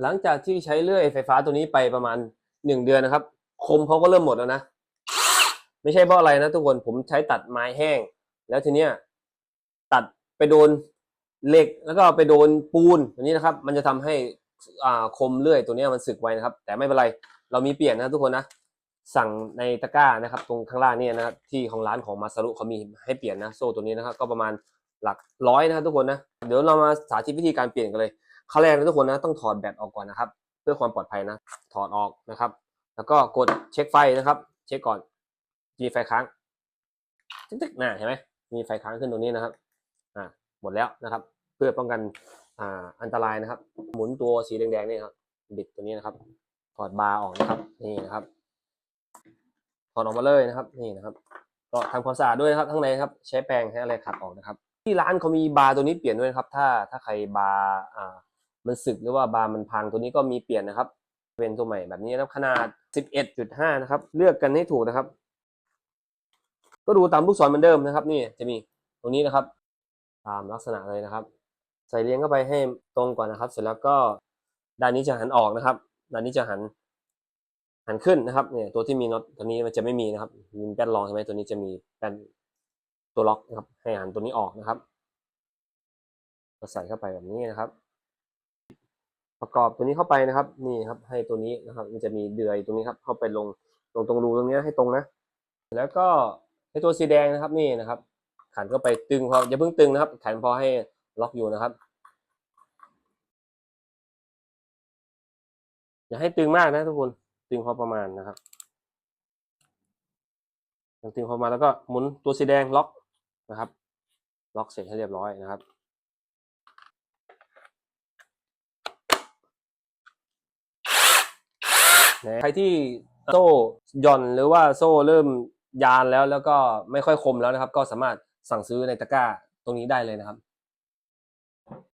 หลังจากที่ใช้เลื่อยไฟฟ้าตัวนี้ไปประมาณหนึ่งเดือนนะครับ คมเขาก็เริ่มหมดแล้วนะ ไม่ใช่เพราะอะไรนะทุกคนผมใช้ตัดไม้แห้ง แล้วทีเนี้ยตัดไปโดนเหล็กแล้วก็ไปโดนปูนอันนี้นะครับ มันจะทำให้อ่าคมเลื่อยตัวนี้มันสึกไวนะครับ แต่ไม่เป็นไรเรามีเปลี่ยนนะทุกคนนะสั่งในตะกร้านะครับ ตรงข้างล่างเนี่ยนะครับที่ของร้านของมาซารุเขามีให้เปลี่ยนนะโซ่ตัวนี้นะครับ ก็ประมาณหลักร้อยนะครับทุกคนนะเดี๋ยวเรามาสาธิตวิธีการเปลี่ยนกันเลย ขั้นแรกนะทุกคนนะต้องถอดแบตออกก่อนนะครับ เพื่อความปลอดภัยนะ ถอดออกนะครับ แล้วก็กดเช็คไฟนะครับ เช็คก่อนมีไฟค้างตึ๊กๆน่ะเห็นไหมมีไฟค้างขึ้นตรงนี้นะครับอ่าหมดแล้วนะครับ เพื่อป้องกันอ่าอันตรายนะครับ หมุนตัวสีแดงๆนี่ครับบิดตัวนี้นะครับ ถอดบาร์ออกนะครับนี่นะครับถอดออกมาเลยนะครับ นี่นะครับ ก็ทำความสะอาดด้วยนะครับทั้งในครับ ใช้แปรงให้อะไรขัดออกนะครับ ที่ร้านเขามีบาร์ตัวนี้เปลี่ยนด้วยนะครับ ถ้าถ้าใครบาร์อ่า มันสึกหรือว่าบาร์มันพังตัวนี้ก็มีเปลี่ยนนะครับ เป็นตัวใหม่แบบนี้นะครับขนาด 11.5 นะครับ เลือกกันให้ถูกนะครับ ก็ดูตามลูกศรเหมือนเดิมนะครับ นี่จะมีตรงนี้นะครับ ตามลักษณะเลยนะครับ ใส่เลี้ยงเข้าไปให้ตรงก่อนนะครับ เสร็จแล้วก็ด้านนี้จะหันออกนะครับ ด้านนี้จะหันหันขึ้นนะครับเนี่ยตัวที่มีน็อตตัวนี้มันจะไม่มีนะครับมีแป้นรองใช่ไหมตัวนี้จะมีแป้นตัวล็อกนะครับ ให้หันตัวนี้ออกนะครับก็ใส่เข้าไปแบบนี้นะครับ ประกอบตัวนี้เข้าไปนะครับ นี่ครับ ให้ตัวนี้นะครับ มันจะมีเดือยตรงนี้ครับ เข้าไปลงลงตรงรูตรงนี้ให้ตรงนะ แล้วก็ให้ตัวสีแดงนะครับนี่นะครับ ขันเข้าไปตึงพออย่าเพิ่งตึงนะครับ ขันพอให้ล็อกอยู่นะครับอย่าให้ตึงมากนะทุกคนตึงพอประมาณนะครับตึงพอมาแล้วก็หมุนตัวสีแดงล็อกนะครับ ล็อกเสร็จให้เรียบร้อยนะครับ นะใครที่โซ่หย่อนหรือว่าโซ่เริ่มยานแล้วแล้วก็ไม่ค่อยคมแล้วนะครับ ก็สามารถสั่งซื้อในตะกร้าตรงนี้ได้เลยนะครับ